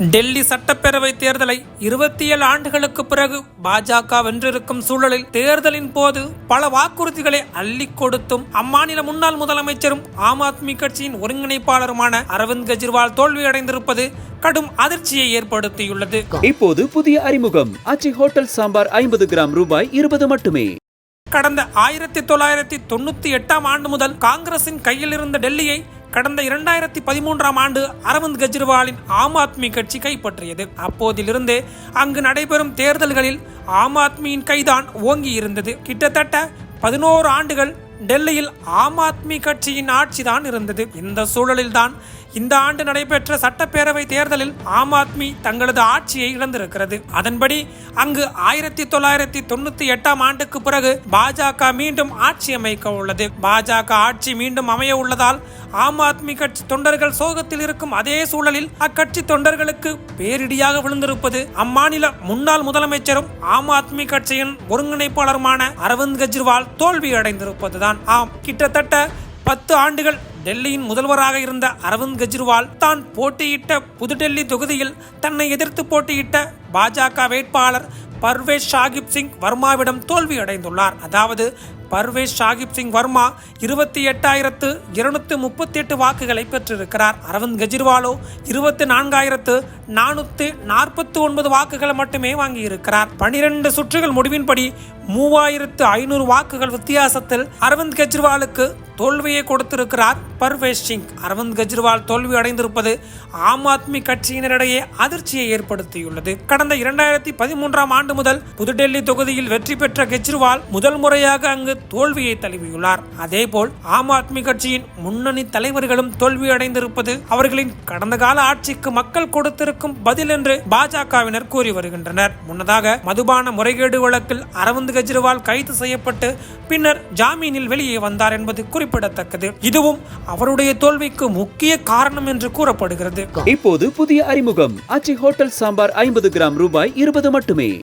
டெல்லி சட்டப்பேரவை தேர்தலை இருபத்தி ஏழு ஆண்டுகளுக்கு பிறகு பாஜக வென்றிருக்கும் சூழலில் தேர்தலின் போது பல வாக்குறுதிகளை அள்ளி கொடுத்தும் அம்மாநில முன்னாள் முதலமைச்சரும் ஆம் ஆத்மி கட்சியின் ஒருங்கிணைப்பாளருமான அரவிந்த் கெஜ்ரிவால் தோல்வியடைந்திருப்பது கடும் அதிர்ச்சியை ஏற்படுத்தியுள்ளது. இப்போது புதிய அறிமுகம். அச்சி ஹோட்டல் சாம்பார் ஐம்பது கிராம் ரூபாய் இருபது மட்டுமே. கடந்த ஆயிரத்தி தொள்ளாயிரத்தி தொண்ணூத்தி எட்டாம் ஆண்டு முதல் காங்கிரசின் கையில் இருந்த டெல்லியை கடந்த இரண்டாயிரத்தி பதிமூன்றாம் ஆண்டு அரவிந்த் கெஜ்ரிவாலின் ஆம் ஆத்மி கட்சி கைப்பற்றியது. அப்போதிலிருந்தே அங்கு நடைபெறும் தேர்தல்களில் ஆம் ஆத்மியின் கைதான் ஓங்கி இருந்தது கிட்டத்தட்ட பதினோரு ஆண்டுகள் டெல்லியில் ஆம் ஆத்மி கட்சியின் ஆட்சிதான் இருந்தது. இந்த சூழலில்தான் இந்த ஆண்டு நடைபெற்ற சட்டப்பேரவை தேர்தலில் ஆம் ஆத்மி தங்களது ஆட்சியை இழந்திருக்கிறது. அதன்படி அங்கு ஆயிரத்தி தொள்ளாயிரத்தி தொண்ணூத்தி எட்டாம் ஆண்டுக்கு பிறகு பாஜக மீண்டும் ஆட்சி அமைக்க உள்ளது. பாஜக ஆட்சி மீண்டும் அமைய உள்ளதால் ஆம் ஆத்மி கட்சி தொண்டர்கள் சோகத்தில் இருக்கும் அதே சூழலில் அக்கட்சி தொண்டர்களுக்கு பேரிடியாக விழுந்திருப்பது அம்மாநில முன்னாள் முதலமைச்சரும் ஆம் ஆத்மி கட்சியின் ஒருங்கிணைப்பாளருமான அரவிந்த் கெஜ்ரிவால் தோல்வியடைந்திருப்பதுதான். ஆம் கிட்டத்தட்ட பத்து ஆண்டுகள் டெல்லியின் முதல்வராக இருந்த அரவிந்த் கெஜ்ரிவால் தான் போட்டியிட்ட புதுடெல்லி தொகுதியில் தன்னை எதிர்த்து போட்டியிட்ட பாஜக வேட்பாளர் பர்வேஷ் ஷாகிப் சிங் வர்மாவிடம் தோல்வியடைந்துள்ளார். அதாவது பர்வேஷ் ஷாகிப் சிங் வர்மா இருபத்தி எட்டாயிரத்து இருநூத்தி முப்பத்தி எட்டு வாக்குகளை பெற்றிருக்கிறார். அரவிந்த் கெஜ்ரிவாலோ இருபத்தி நான்காயிரத்து நானூத்தி நாற்பத்தி ஒன்பது வாக்குகளை மட்டுமே வாங்கியிருக்கிறார். பனிரெண்டு சுற்றுகள் முடிவின்படி மூவாயிரத்து ஐநூறு வாக்குகள் வித்தியாசத்தில் அரவிந்த் கெஜ்ரிவாலுக்கு தோல்வியை கொடுத்திருக்கிறார் பர்வேஷ் சிங். அரவிந்த் கெஜ்ரிவால் தோல்வி அடைந்திருப்பது ஆம் ஆத்மி கட்சியினரிடையே அதிர்ச்சியை ஏற்படுத்தியுள்ளது. கடந்த இரண்டாயிரத்தி பதிமூன்றாம் ஆண்டு முதல் புதுடெல்லி தொகுதியில் வெற்றி பெற்ற கெஜ்ரிவால் முதல் முறையாக அங்கு தோல்வியை தழுவியுள்ளார். அதேபோல் ஆம் ஆத்மி கட்சியின் முன்னணி தலைவர்களும் தோல்வி அடைந்திருப்பது அவர்களின் கடந்த கால ஆட்சிக்கு மக்கள் கொடுத்திருக்கும் பதில் என்று பாஜகவினர் கூறி வருகின்றனர். முன்னதாக மதுபான முறைகேடு வழக்கில் அரவிந்த் கெஜ்ரிவால் கைது செய்யப்பட்டு பின்னர் ஜாமீனில் வெளியே வந்தார் என்பது குறிப்பிடத்தக்கது. இதுவும் அவருடைய தோல்விக்கு முக்கிய காரணம் என்று கூறப்படுகிறது. இப்போது புதிய அறிமுகம். அச்சி ஹோட்டல் சாம்பார் ஐம்பது கிராம் ரூபாய் இருபது மட்டுமே.